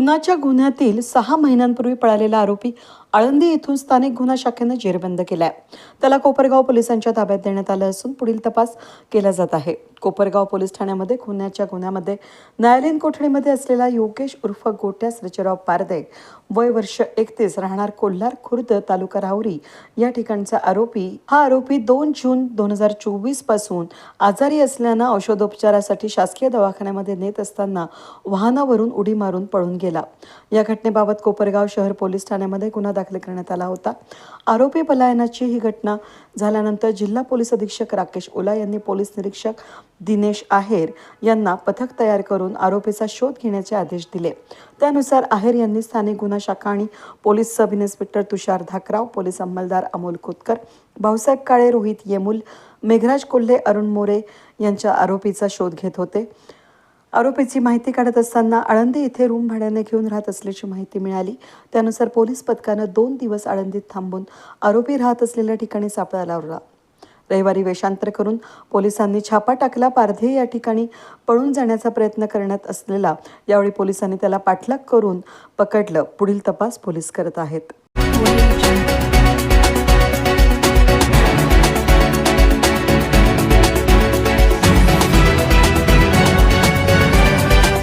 खुनाच्या गुन्ह्यातील सहा महिन्यांपूर्वी पळालेला आरोपी आळंदी येथून स्थानिक गुन्हा शाखेनं जेरबंद केलाय. त्याला कोपरगाव पोलिसांच्या ताब्यात देण्यात आलं असून पुढील तपास केला जात आहे. कोपरगाव पोलीस ठाण्यामध्ये खुन्याच्या गुन्ह्यामध्ये न्यायालयीन कोठडीमध्ये असलेला योगेश उर्फ गोट्या सचराव पारदे वय वर्ष एकतीस राहणार कोल्हार खुर्द तालुका राहुरी या ठिकाणचा आरोपी. हा आरोपी दोन जून दोन हजार चोवीसपासून आजारी असल्यानं औषधोपचारासाठी शासकीय दवाखान्यामध्ये नेत असताना वाहनावरून उडी मारून पळून गेला. या घटनेबाबत कोपरगाव शहर पोलीस ठाण्यामध्ये गुन्हा दाखल करण्यात आला होता. आरोपी पलायनाची ही घटना झाल्यानंतर जिल्हा पोलीस अधीक्षक राकेश ओला यांनी पोलीस निरीक्षक दिनेश आहेर यांना पथक तयार करून आरोपीचा शोध घेण्याचे आदेश दिले. त्यानुसार आहेर यांनी स्थानिक गुन्हा शाखा आणि police sub inspector Tushar Dhakrao police अंमलदार Amol Khotkar Bhausaheb Kale Rohit Yemul Meghraj Kolhe Arun More यांच्या आरोपीचा शोध घेत होते. आरोपीची माहिती काढत असताना आळंदी येथे रूम भाड्याने घेऊन राहत असल्याची माहिती मिळाली. त्यानुसार पोलीस पथकानं दोन दिवस आळंदीत थांबून आरोपी राहत असलेल्या ठिकाणी सापळा लावला. रविवारी वेषांतर करून पोलिसांनी छापा टाकला. पारधे या ठिकाणी पळून जाण्याचा प्रयत्न करण्यात असलेला यावेळी पोलिसांनी त्याला पाठलाग करून पकडलं. पुढील तपास पोलीस करत आहेत.